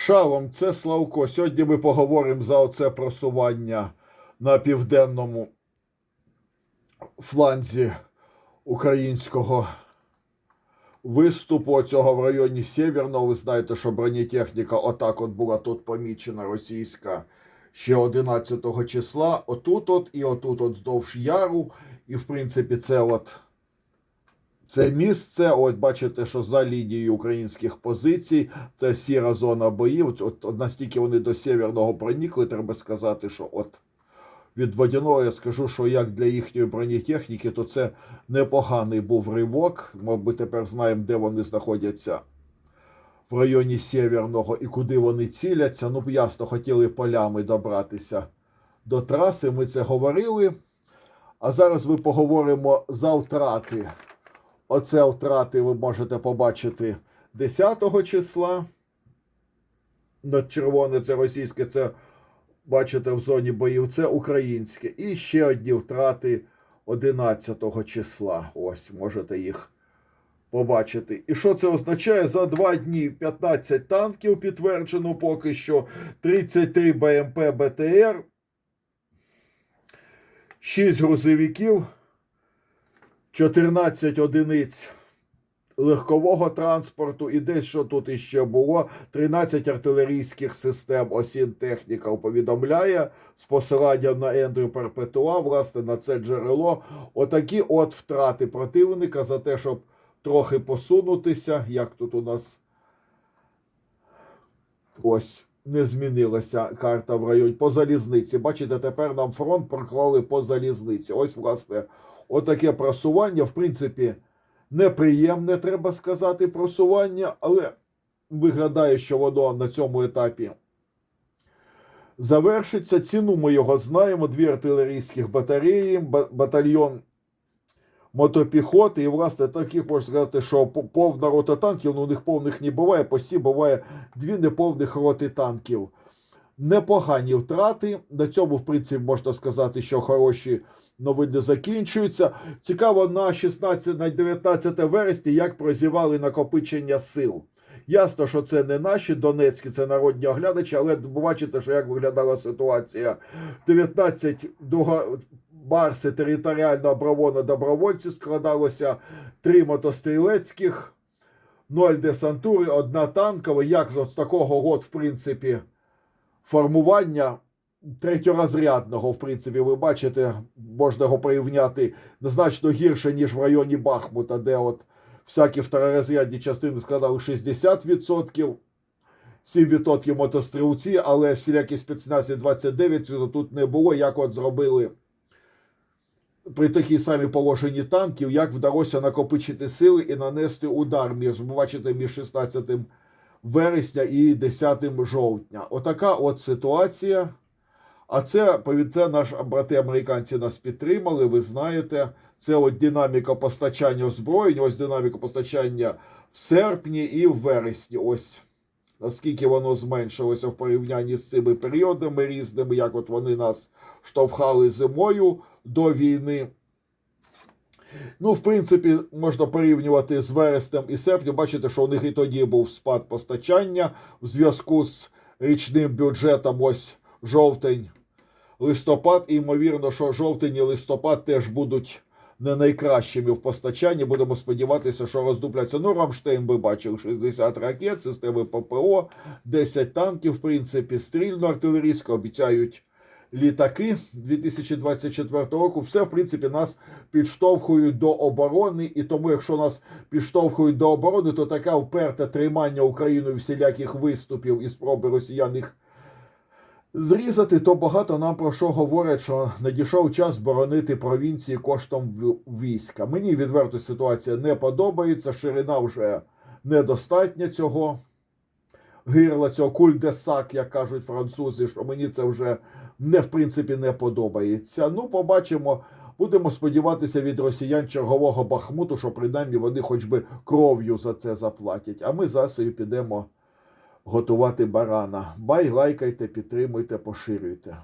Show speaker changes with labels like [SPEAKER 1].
[SPEAKER 1] Шалом, це Славко. Сьогодні ми поговоримо за оце просування на південному фланзі українського виступу. Цього в районі Сєвєрного. Ви знаєте, що бронетехніка отак от була тут помічена російська ще 11 числа. Отут от і отут от вздовж яру. І в принципі, це от. Це місце, от бачите, що за лінією українських позицій це сіра зона боїв. От, от настільки вони до Сєвєрного проникли, треба сказати, що от від водяного я скажу, що як для їхньої бронетехніки, то це непоганий був ривок. Ми тепер знаємо, де вони знаходяться в районі Сєвєрного і куди вони ціляться. Ну, ясно, хотіли полями добратися до траси. Ми це говорили. А зараз ми поговоримо за втрати. Оце втрати ви можете побачити 10 числа. Червоне це російське, це бачите в зоні боїв, це українське. І ще одні втрати 11 числа. Ось можете їх побачити. І що це означає? За два дні 15 танків підтверджено поки що, 33 БМП БТР, 6 грузовиків. 14 одиниць легкового транспорту, і десь що тут іще було. 13 артилерійських систем осін техніка повідомляє з посиланням на Ендрю Перпетуа, власне, на це джерело. Отакі от втрати противника за те, щоб трохи посунутися. Як тут у нас ось. Не змінилася карта в районі по залізниці. Бачите, тепер нам фронт проклали по залізниці. Ось, власне, отаке просування, в принципі, неприємне, треба сказати, просування, але виглядає, що воно на цьому етапі завершиться. Ціну ми його знаємо: дві артилерійських батареї, батальйон мотопіхоти. І, власне, таких можна сказати, що повна рота танків, ну у них повних не буває, посі буває дві неповних роти танків. Непогані втрати. На цьому, в принципі, можна сказати, що хороші новини закінчуються. Цікаво на 16 на 19 вересня, як прозівали накопичення сил. Ясно, що це не наші Донецькі, це народні оглядачі, але бачите, що як виглядала ситуація. 19 друга Барси територіальна оборона добровольці складалося три мотострілецьких, ноль десантури, одна танкова. Як з такого от, в принципі, формування третьорозрядного, в принципі, ви бачите, можна його порівняти значно гірше, ніж в районі Бахмута, де от всякі второрозрядні частини складали 60%. 7% мотострілці, але всілякі спецнази 29% тут не було. Як от зробили при такій самій положенні танків, як вдалося накопичити сили і нанести удар між, бачите, між 16 вересня і 10 жовтня. Отака от ситуація. А це повідце наші брати американці нас підтримали. Ви знаєте, це от динаміка постачання озброєнь, ось динаміка постачання в серпні і в вересні. Ось наскільки воно зменшилося в порівнянні з цими періодами різними, як от вони нас штовхали зимою до війни. Ну, в принципі, можна порівнювати з вереснем і серпнем. Бачите, що у них і тоді був спад постачання в зв'язку з річним бюджетом. Ось жовтень, листопад. І ймовірно, що жовтень і листопад теж будуть не найкращими в постачанні. Будемо сподіватися, що роздупляться. Ну, Рамштейн ви бачили 60 ракет, системи ППО, 10 танків, в принципі, стрільно-артилерійсько обіцяють літаки 2024 року. Все, в принципі, нас підштовхують до оборони. І тому, якщо нас підштовхують до оборони, то таке вперте тримання Україною всіляких виступів і спроби росіян їх зрізати, то багато нам про що говорять, що надійшов час боронити провінції коштом війська. Мені відверто ситуація не подобається. Ширина вже недостатня цього гирла, цього кульдесак, як кажуть французи, що мені це вже не в принципі не подобається. Ну, побачимо. Будемо сподіватися від росіян чергового бахмуту, що принаймні вони хоч би кров'ю за це заплатять. А ми засою підемо готувати барана. Бай, лайкайте, підтримуйте, поширюйте.